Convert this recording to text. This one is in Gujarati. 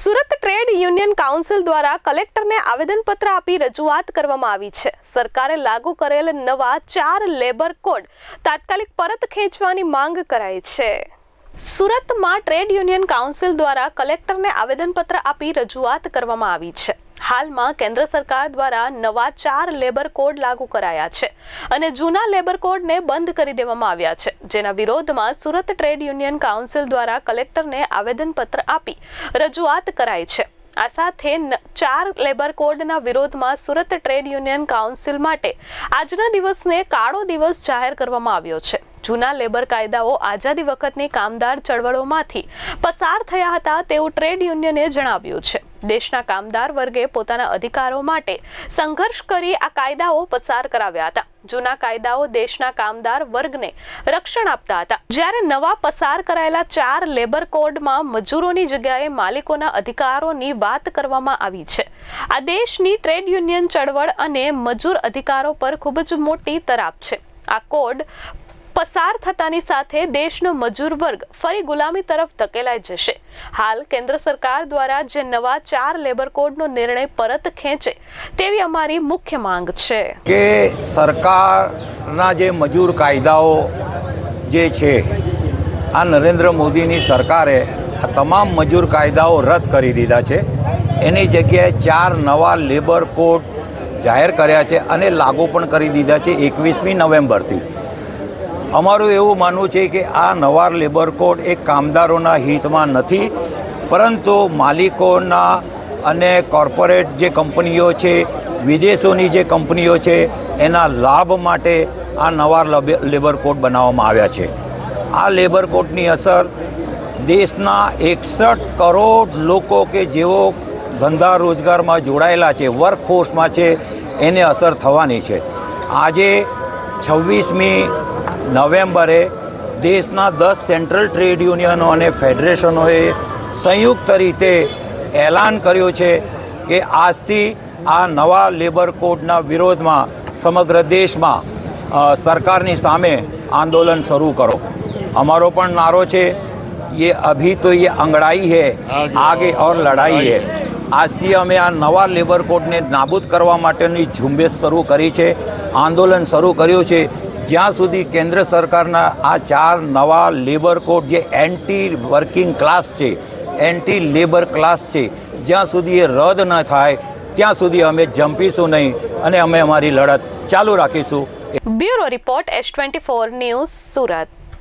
સુરત ટ્રેડ યુનિયન કાઉન્સિલ દ્વારા કલેક્ટરને આવેદનપત્ર આપી રજૂઆત કરવામાં આવી છે. સરકારે લાગુ કરેલ નવા ચાર લેબર કોડ તાત્કાલિક પરત ખેંચવાની માંગ કરાઈ છે. સુરતમાં ટ્રેડ યુનિયન કાઉન્સિલ દ્વારા કલેક્ટરને આવેદનપત્ર આપી રજૂઆત કરવામાં આવી છે. હાલમાં કેન્દ્ર સરકાર દ્વારા નવા ચાર લેબર કોડ લાગુ કરાયા છે અને જૂના લેબર કોડને બંધ કરી દેવામાં આવ્યા છે. જેના વિરોધમાં સુરત ટ્રેડ યુનિયન કાઉન્સિલ દ્વારા કલેક્ટરને આવેદનપત્ર આપી રજૂઆત કરાઈ છે. આ સાથે ચાર લેબર કોડના વિરોધમાં સુરત ટ્રેડ યુનિયન કાઉન્સિલ માટે આજના દિવસને કાળો દિવસ જાહેર કરવામાં આવ્યો છે. જૂના લેબર કાયદાઓ આઝાદી વખતની કામદાર ચળવળોમાંથી પસાર થયા હતા તેવું ટ્રેડ યુનિયને જણાવ્યું છે. દેશના કામદાર વર્ગે પોતાના અધિકારો માટે સંઘર્ષ કરી આ કાયદાઓ પસાર કરાવ્યા હતા. જૂના કાયદાઓ દેશના કામદાર વર્ગને રક્ષણ આપતા હતા. જ્યારે નવા પસાર કરાયેલા ચાર લેબર કોડમાં મજૂરોની જગ્યાએ માલિકોના અધિકારોની વાત કરવામાં આવી છે. આ દેશની ટ્રેડ યુનિયન ચળવળ અને મજૂર અધિકારો પર ખૂબ જ મોટી તરાપ છે. આ કોડ પસાર થતાની સાથે દેશનો મજૂર વર્ગ ફરી ગુલામી તરફ ધકેલાઈ જશે. હાલ કેન્દ્ર સરકાર દ્વારા જે નવા ચાર લેબર કોડનો નિર્ણય પરત ખેંચે તેવી અમારી મુખ્ય માંગ છે. કે સરકારના જે મજૂર કાયદાઓ જે છે, આ નરેન્દ્ર મોદીની સરકારે આ તમામ મજૂર કાયદાઓ રદ કરી દીધા છે. એની જગ્યાએ ચાર નવા લેબર કોડ જાહેર કર્યા છે અને લાગુ પણ કરી દીધા છે એકવીસમી નવેમ્બરથી. અમારું એવું માનવું છે કે આ નવા લેબર કોડ એ કામદારોના હિતમાં નથી, પરંતુ માલિકોના અને કોર્પોરેટ જે કંપનીઓ છે, વિદેશોની જે કંપનીઓ છે, એના લાભ માટે આ નવા લબે- લેબર કોડ બનાવવામાં આવ્યા છે. આ લેબર કોડની અસર દેશના એકસઠ કરોડ લોકો કે જેઓ ધંધા રોજગારમાં જોડાયેલા છે વર્કફોર્સમાં છે, એને અસર થવાની છે. આજે છવ્વીસમી નવેમ્બરે દેશના દસ સેન્ટ્રલ ટ્રેડ યુનિયનો અને ફેડરેશનોએ સંયુક્ત રીતે એલાન કર્યું છે કે આજથી આ નવા લેબર કોડના વિરોધમાં સમગ્ર દેશમાં અ, સરકારની સામે આંદોલન શરૂ કરો અમારો પણ નારો છે ये अभी तो ये अंगड़ाई है आगे और लड़ाई है આજથી અમે આ નવા લેબર કોડને નાબૂદ કરવા માટેની ઝુંબેશ શરૂ કરી છે આંદોલન શરૂ કર્યું છે જ્યાં સુધી કેન્દ્ર સરકારના આ ચાર નવા લેબર કોડ જે એન્ટી વર્કિંગ ક્લાસ છે એન્ટી લેબર ક્લાસ છે, જ્યાં સુધી એ રદ ન થાય, ત્યાં સુધી અમે જંપીશું નહીં અને અમે અમારી લડત ચાલુ રાખીશું. Bureau report S twenty four news Surat.